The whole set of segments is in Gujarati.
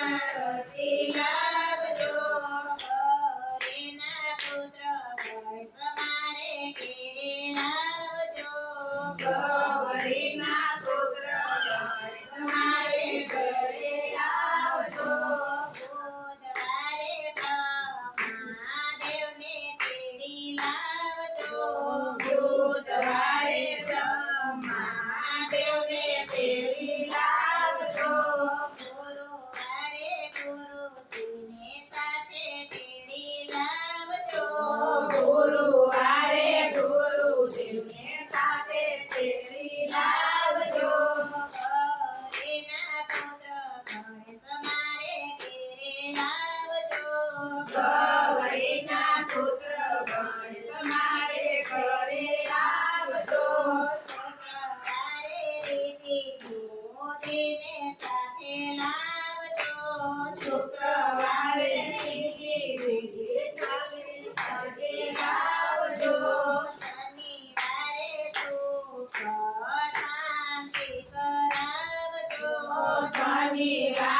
Bye. Amiga.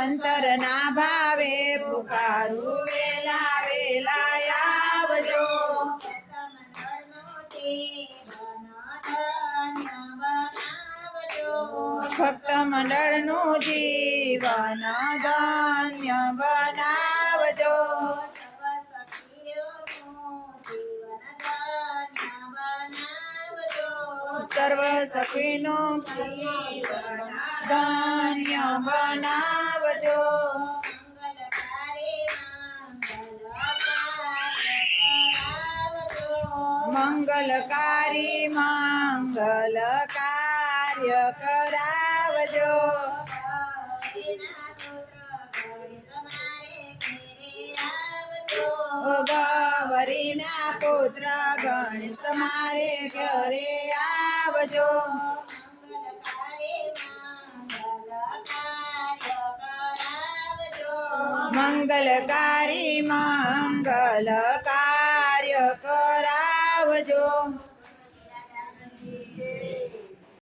અંતરના ભાવે પુકારું વેલા વેલા આવજો. ભક્ત મંડળનું જીવન ધન્ય સર્વ સખીનો ધન્ય બનાવજો. મંગલકારી મંગલ કાર્ય કરાવજો ઓ ગૌરીના પુત્ર ગણેશ મારે ઘરે આવજો. મંગલકારી મંગલ કાર્ય કરાવજો.